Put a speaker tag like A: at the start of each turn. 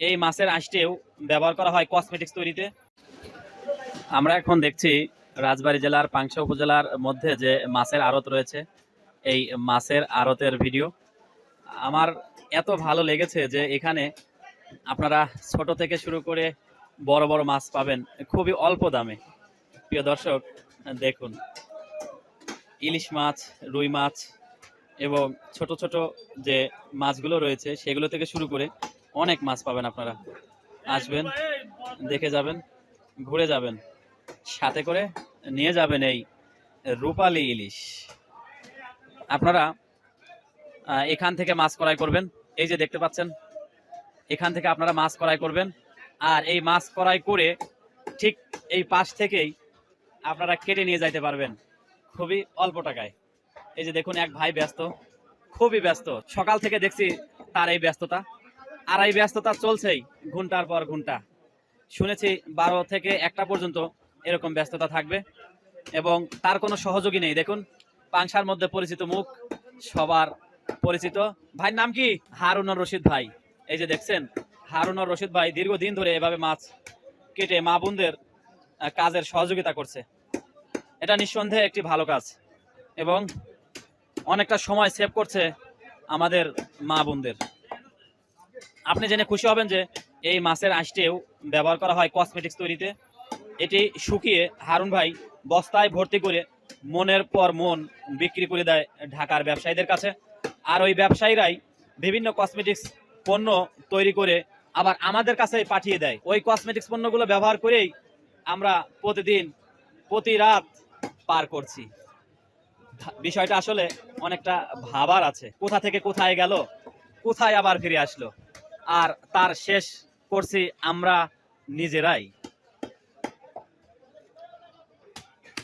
A: এই মাছের আঁশটেও ব্যবহার করা হয় কসমেটিক্স তৈরিতে। আমরা এখন দেখছি রাজবাড়ী জেলার পাংশা উপজেলার মধ্যে যে মাছের আড়ত রয়েছে, এই মাছের আড়তের ভিডিও। আমার এত ভালো লেগেছে যে এখানে আপনারা ছোট থেকে শুরু করে বড় বড় মাছ পাবেন খুবই অল্প দামে। প্রিয় দর্শক, দেখুন। ইলিশ মাছ, রুই মাছ এবং ছোট ছোট যে মাছগুলো রয়েছে, সেগুলো থেকে শুরু করে অনেক মাছ পাবেন আপনারা। আসবেন, দেখে যাবেন, ঘুরে যাবেন। সাথে করে নিয়ে যাবেন এই রূপালী ইলিশ। আপনারা এখান থেকে মাছ ক্রয় করবেন। এই যে দেখতে পাচ্ছেন, এখান থেকে আপনারা মাছ ক্রয় করবেন। আর এই মাছ ক্রয় করে ঠিক এই পাশ থেকেই আপনারা কেটে নিয়ে যাইতে পারবেন। খুবই অল্প টাকায়। এই যে দেখুন, এক ভাই ব্যস্ত, খুবই ব্যস্ত। সকাল থেকে দেখছি তার এই ব্যস্ততা। আর এই ব্যস্ততা চলছেই, ঘণ্টার পর ঘণ্টা। শুনেছি বারো থেকে একটা পর্যন্ত এরকম ব্যস্ততা থাকবে। এবং তার কোনো সহযোগী নেই, দেখুন পাংশার মধ্যে পরিচিত মুখ, সবার পরিচিত। ভাইয়ের নাম কি? হারুনুর রশিদ ভাই। এই যে দেখছেন, হারুনুর রশিদ ভাই দীর্ঘদিন ধরে এভাবে মাছ কেটে মা বোনদের কাজের সহযোগিতা করছে। এটা নিঃসন্দেহে একটি ভালো কাজ। এবং অনেকটা সময় সেভ করছে আমাদের মা বোনদের। আপনি জেনে খুশি হবেন যে এই মাছের আঁশটিও ব্যবহার করা হয় কসমেটিক্স তৈরিতে। এটি শুকিয়ে হারুন ভাই বস্তায় ভর্তি করে মনের পর মন বিক্রি করে দেয় ঢাকার ব্যবসায়ীদের কাছে। আর ওই ব্যবসায়ীরাই বিভিন্ন কসমেটিক্স পণ্য তৈরি করে আবার আমাদের কাছে পাঠিয়ে দেয়। ওই কসমেটিক্স পণ্যগুলো ব্যবহার করেই আমরা প্রতিদিন, প্রতি রাত পার করছি। বিষয়টা আসলে অনেকটা ভাবার আছে। কোথা থেকে কোথায় গেল, কোথায় আবার ফিরে আসলো? আর তার শেষ করছি আমরা নিজেরাই।